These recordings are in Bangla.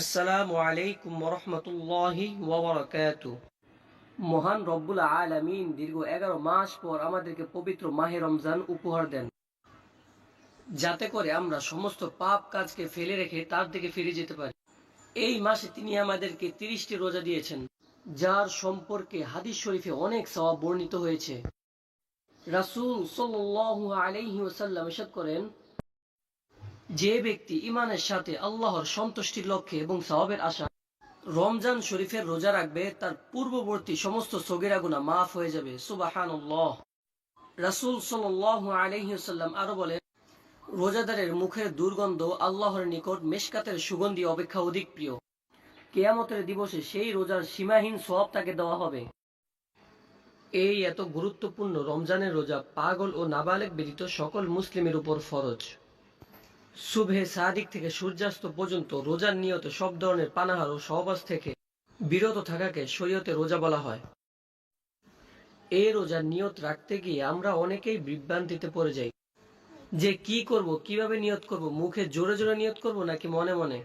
আসসালামু আলাইকুম ওবরাকাত। মহান দীর্ঘ এগারো মাস পর আমাদেরকে পবিত্র মাহে রমজান উপহার দেন। যাতে করে আমরা সমস্ত পাপ কাজকে ফেলে রেখে তার দিকে ফিরে যেতে পারি। এই মাসে তিনি আমাদেরকে তিরিশটি রোজা দিয়েছেন, যার সম্পর্কে হাদিস শরীফে অনেক সওয়াব বর্ণিত হয়েছে। রাসূল সাল্লাল্লাহু আলাইহি ইরশাদ করেন যে ব্যক্তি ইমানের সাথে আল্লাহর সন্তুষ্টির লক্ষ্যে এবং সওয়াবের আশা, রমজান শরীফের রোজা রাখবে, তার পূর্ববর্তী সমস্ত সগিরা গুনাহ মাফ হয়ে যাবে। সুবাহানুল্লাহ। রাসূল সাল্লাল্লাহু আলাইহি ওয়াসাল্লাম আরও বলেন, রোজাদারের মুখের দুর্গন্ধ আল্লাহর নিকট মেশকাতের সুগন্ধি অপেক্ষা অধিক প্রিয়। কেয়ামতের দিবসে সেই রোজার সীমাহীন সওয়াব তাকে দেওয়া হবে। এই এত গুরুত্বপূর্ণ রমজানের রোজা পাগল ও নাবালেক ব্যতীত সকল মুসলিমের উপর ফরজ। শুভে সাদিক থেকে সূর্যাস্ত পর্যন্ত রোজার নিয়ত সব ধরনের পানাহার ও সহবাস থেকে বিরত থাকাকে শরীয়তে রোজা বলা হয়। এই রোজার নিয়ত রাখতে গিয়ে আমরা অনেকেই বিভ্রান্তিতে পড়ে যাই। যে কি করব, কীভাবে নিয়ত করব, মুখে জোরে জোরে নিয়ত করব নাকি মনে মনে?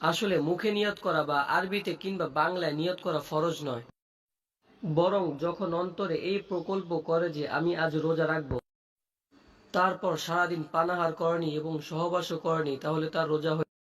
আসলে মুখে নিয়ত করা বা আরবিতে কিংবা বাংলায় নিয়ত করা ফরজ নয়। বরং যখন অন্তরে এই প্রকল্প করে যে আমি আজ রোজা রাখব তারপর সারাদিন পানাহার করেনি এবং সহবাসও করেনি তাহলে তার রোজা হয়ে